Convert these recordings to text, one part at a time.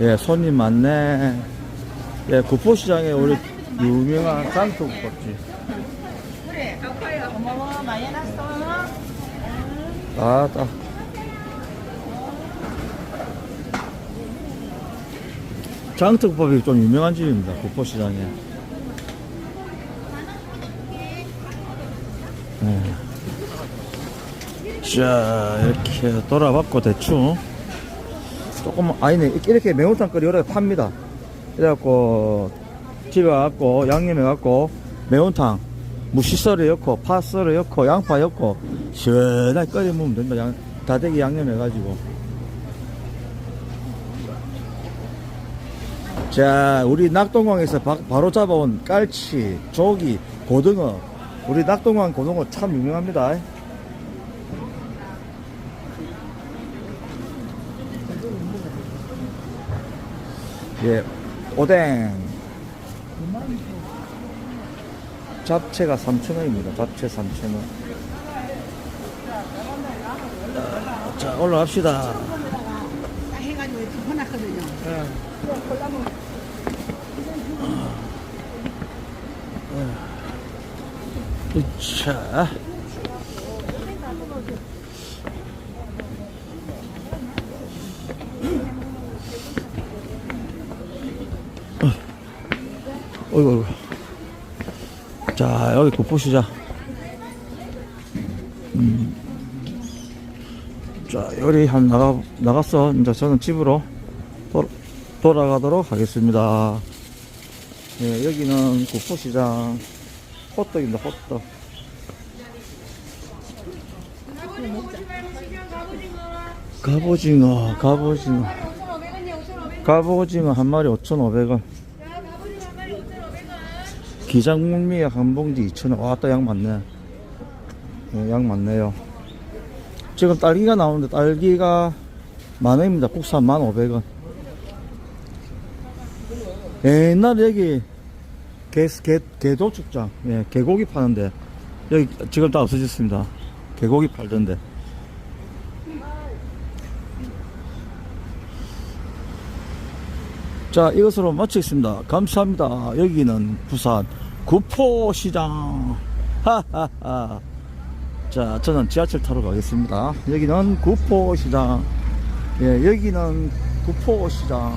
예, 손님 많네. 예, 구포시장에 우리 유명한 장독국밥집. 그래, 아빠야. 고마워, 많이 해놨어. 아, 딱. 장특밥이 좀 유명한 집입니다. 구포시장에. 네. 자, 이렇게 돌아봤고, 대충. 조금, 아니네. 이렇게 매운탕 끓이 여러 개 팝니다. 그래갖고, 집에 와갖고, 양념해 갖고, 매운탕, 무시썰을 넣고, 파썰을 넣고, 양파 넣고, 시원하게 끓여 먹으면 된다. 양, 다대기 양념해 가지고. 자, 우리 낙동강에서 바, 바로 잡아온 깔치, 조기, 고등어. 우리 낙동강 고등어 참 유명합니다. 예, 오뎅. 잡채가 3,000원입니다. 잡채 3,000원. 자, 올라갑시다. 딱 해가지고 이렇게 해놨거든요. 자. 어이구, 어이구. 자, 여기 굿보시자. 음. 자, 요리 한 나가, 나갔어. 이제 저는 집으로 돌, 돌아가도록 하겠습니다. 네, 여기는 구포시장 호떡입니다, 호떡. 갑오징어, 갑오징어. 갑오징어 한 마리 5,500원. 기장물미약 한 봉지 2,000원. 와, 또 양 많네. 네, 양 많네요. 지금 딸기가 나오는데 딸기가 만 원입니다. 국산 1,500원. 옛날에 여기 개, 개, 개도 축장, 예, 개고기 파는데, 여기 지금 다 없어졌습니다. 개고기 팔던데. 자, 이것으로 마치겠습니다. 감사합니다. 여기는 부산 구포시장. 하하하. 자, 저는 지하철 타러 가겠습니다. 여기는 구포시장. 예, 여기는 구포시장.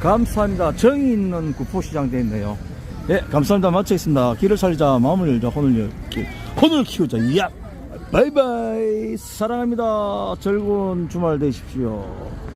감사합니다. 정이 있는 구포시장 되어 있네요. 예, 감사합니다. 마치겠습니다. 길을 살리자, 마음을 열자, 혼을 열, 혼을 키우자. 이야! 바이바이! 사랑합니다. 즐거운 주말 되십시오.